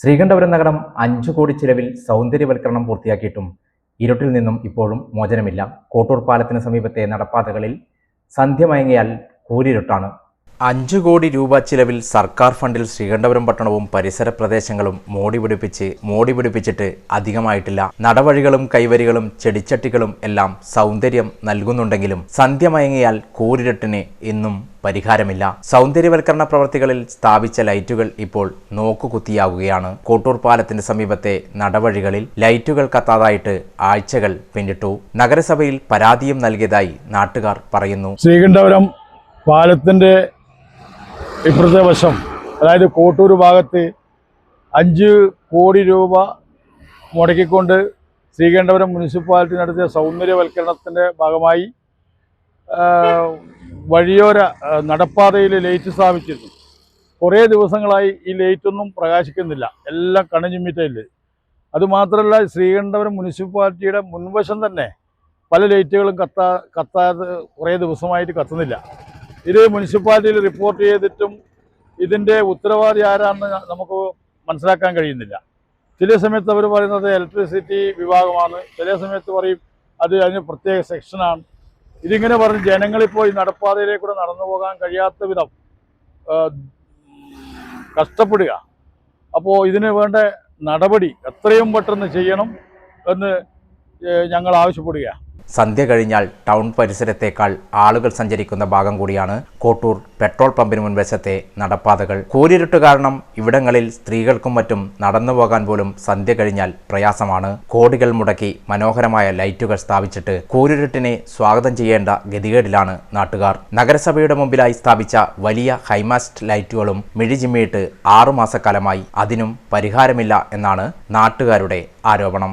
ശ്രീകണ്ഠപുരം നഗരം അഞ്ചു കോടി ചിലവിൽ സൗന്ദര്യവൽക്കരണം പൂർത്തിയാക്കിയിട്ടും ഇരുട്ടിൽ നിന്നും ഇപ്പോഴും മോചനമില്ല. കോട്ടൂർ പാലത്തിന് സമീപത്തെ നടപ്പാതകളിൽ സന്ധ്യ മയങ്ങിയാൽ കൂരിരുട്ടാണ് അഞ്ചു കോടി രൂപ ചിലവിൽ സർക്കാർ ഫണ്ടിൽ ശ്രീകണ്ഠപുരം പട്ടണവും പരിസര പ്രദേശങ്ങളും മോടി പിടിപ്പിച്ച് മോടി പിടിപ്പിച്ചിട്ട് അധികമായിട്ടില്ല. നടവഴികളും കൈവരികളും ചെടിച്ചട്ടികളും എല്ലാം സൗന്ദര്യം നൽകുന്നുണ്ടെങ്കിലും സന്ധ്യ മയങ്ങിയാൽ കൂരിരുട്ടിന് ഇന്നും പരിഹാരമില്ല. സൗന്ദര്യവൽക്കരണ പ്രവർത്തികളിൽ സ്ഥാപിച്ച ലൈറ്റുകൾ ഇപ്പോൾ നോക്കുകുത്തിയാകുകയാണ് കോട്ടൂർ പാലത്തിന് സമീപത്തെ നടവഴികളിൽ ലൈറ്റുകൾ കത്താതായിട്ട് ആഴ്ചകൾ പിന്നിട്ടു. നഗരസഭയിൽ പരാതിയും നൽകിയതായി നാട്ടുകാർ പറയുന്നു. ശ്രീകണ്ഠപുരം പാലത്തിന്റെ ഇപ്പുറത്തെ വശം അതായത് കോട്ടൂർ ഭാഗത്ത് അഞ്ച് കോടി രൂപ മുടക്കിക്കൊണ്ട് ശ്രീകണ്ഠപുരം മുനിസിപ്പാലിറ്റി നടത്തിയ സൗന്ദര്യവൽക്കരണത്തിന്റെ ഭാഗമായി വഴിയോര നടപ്പാതയിൽ ലൈറ്റ് സ്ഥാപിച്ചിരുന്നു. കുറേ ദിവസങ്ങളായി ഈ ലൈറ്റൊന്നും പ്രകാശിക്കുന്നില്ല. എല്ലാം കണഞ്ഞുമിറ്റയിൽ അതുമാത്രമല്ല ശ്രീകണ്ഠപുരം മുനിസിപ്പാലിറ്റിയുടെ മുൻവശം തന്നെ പല ലൈറ്റുകളും കത്താ കത്താതെ കുറേ ദിവസമായിട്ട് കത്തുന്നില്ല. ഇത് മുനിസിപ്പാലിറ്റിയിൽ റിപ്പോർട്ട് ചെയ്തിട്ടും ഇതിന്റെ ഉത്തരവാദി ആരാണെന്ന് നമുക്ക് മനസ്സിലാക്കാൻ കഴിയുന്നില്ല. ചില സമയത്ത് അവർ പറയുന്നത് ഇലക്ട്രിസിറ്റി വിഭാഗമാണ്. ചില സമയത്ത് പറയും അത് അതിന് പ്രത്യേക സെക്ഷനാണ് ഇതിങ്ങനെ പറഞ്ഞ് ജനങ്ങളിപ്പോൾ ഈ നടപ്പാതയിലേക്കൂടെ നടന്നു പോകാൻ കഴിയാത്ത വിധം കഷ്ടപ്പെടുക. അപ്പോൾ ഇതിന് വേണ്ട നടപടി എത്രയും പെട്ടെന്ന് ചെയ്യണം എന്ന് ഞങ്ങൾ ആവശ്യപ്പെടുകയാണ്. സന്ധ്യ കഴിഞ്ഞാൽ ടൗൺ പരിസരത്തേക്കാൾ ആളുകൾ സഞ്ചരിക്കുന്ന ഭാഗം കൂടിയാണ് കോട്ടൂർ പെട്രോൾ പമ്പിന് മുൻവശത്തെ നടപ്പാതകൾ. കൂരിരുട്ട് കാരണം ഇവിടങ്ങളിൽ സ്ത്രീകൾക്കും മറ്റും നടന്നു പോകാൻ പോലും സന്ധ്യ കഴിഞ്ഞാൽ പ്രയാസമാണ്. കോടികൾ മുടക്കി മനോഹരമായ ലൈറ്റുകൾ സ്ഥാപിച്ചിട്ട് കൂരിരുട്ടിനെ സ്വാഗതം ചെയ്യേണ്ട ഗതികേടിലാണ് നാട്ടുകാർ. നഗരസഭയുടെ മുമ്പിലായി സ്ഥാപിച്ച വലിയ ഹൈമാസ്റ്റ് ലൈറ്റുകളും മിഴിജിമ്മിയിട്ട് ആറുമാസക്കാലമായി അതിനും പരിഹാരമില്ല എന്നാണ് നാട്ടുകാരുടെ ആരോപണം.